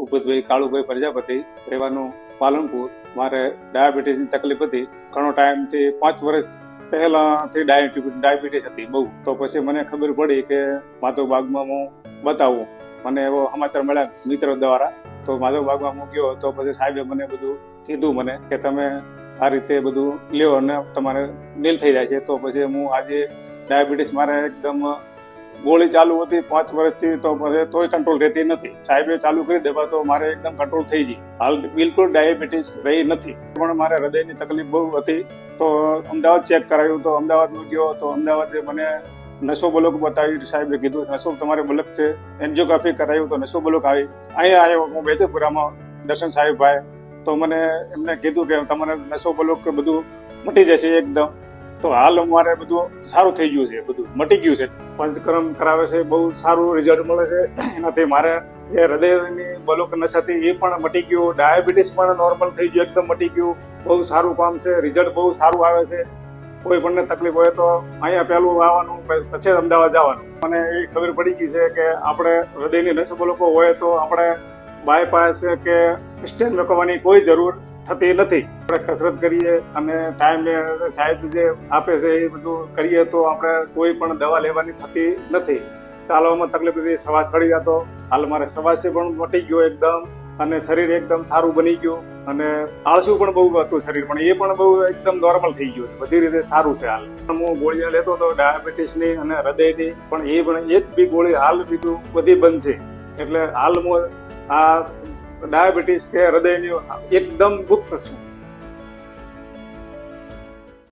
ભૂપતભાઈ કાળુભાઈ પ્રજાપતિ રહેવાનું પાલનપુર. મારે ડાયાબિટીસની તકલીફ હતી. ઘણો ટાઈમથી પાંચ વર્ષ પહેલાથી ડાયાબિટીસ ડાયાબિટીસ હતી બહુ. તો પછી મને ખબર પડી કે માધવ બાગમાં હું બતાવું. મને એવો સમાચાર મળ્યા મિત્ર દ્વારા. તો માધવ બાગમાં હું ગયો તો પછી સાહેબે મને બધું કીધું મને કે તમે આ રીતે બધું લ્યો અને તમારે નીલ થઈ જાય છે. તો પછી હું આજે ડાયાબિટીસ મારે એકદમ ગોળી ચાલુ હતી, પાંચ વર્ષથી તો પછી તોય કંટ્રોલ રહેતી નથી. સાહેબે ચાલુ કરી દેવા તો મારે એકદમ કંટ્રોલ થઈ ગઈ. હાલ બિલકુલ ડાયાબિટીસ રહી નથી. પણ મારે હૃદયની તકલીફ બહુ હતી. તો અમદાવાદ ચેક કરાયું, તો અમદાવાદમાં ગયો, તો અમદાવાદે મને નસો બલોક બતાવી સાહેબે કીધું, નસો તમારે બલક છે. એન્જિયોગ્રાફી કરાયું, તો નસો બલોક આવી. અહીંયા આવ્યો, હું બેજપુરામાં. દર્શન સાહેબ ભાઈ, તો મને એમને કીધું કે તમારે નસો બલોક બધું મટી જશે એકદમ. તો હાલ અમારે બધું સારું થઈ ગયું છે, બધું મટી ગયું છે. પંચકર્મ કરાવે છે, બહુ સારું રિઝલ્ટ મળે છે. એનાથી મારે જે હૃદયની બલોક હતી એ પણ મટી ગયું. ડાયાબિટીસ પણ નોર્મલ થઈ ગયું, એકદમ મટી ગયું. બહુ સારું કામ છે રિઝલ્ટ બહુ સારું આવે છે. કોઈ પણ તકલીફ હોય તો અહીંયા પહેલું આવવાનું, પછી અમદાવાદ જવાનું. મને એ ખબર પડી ગઈ છે કે આપણે હૃદયની નસ લોકો હોય તો આપણે બાયપાસ કે સ્ટેન્ડ મૂકવાની કોઈ જરૂર થતી નથી. આપણે કસરત કરીએ, અને ટાઈમે સાહેબ જે આપે છે એ બધું કરીએ તો આપણે કોઈ પણ દવા લેવાની થતી નથી. ચાલવામાં તકલીફ હતી સવાસ ચડી જતો. હાલ મારે સવાસે પણ મટી ગયો એકદમ, અને શરીર એકદમ સારું બની ગયું, અને આળસું પણ બહુ હતું શરીર, પણ એ પણ બહુ એકદમ નોર્મલ થઈ ગયું. બધી રીતે સારું છે હાલ. હું ગોળીઓ લેતો હતો ડાયાબિટીસની અને હૃદયની, પણ એ પણ એક બી ગોળી હાલ બીજું બધી બંધ છે. એટલે હાલ હું આ ડાયાબિટીસ કે હૃદયની એકદમ ગુપ્ત છું.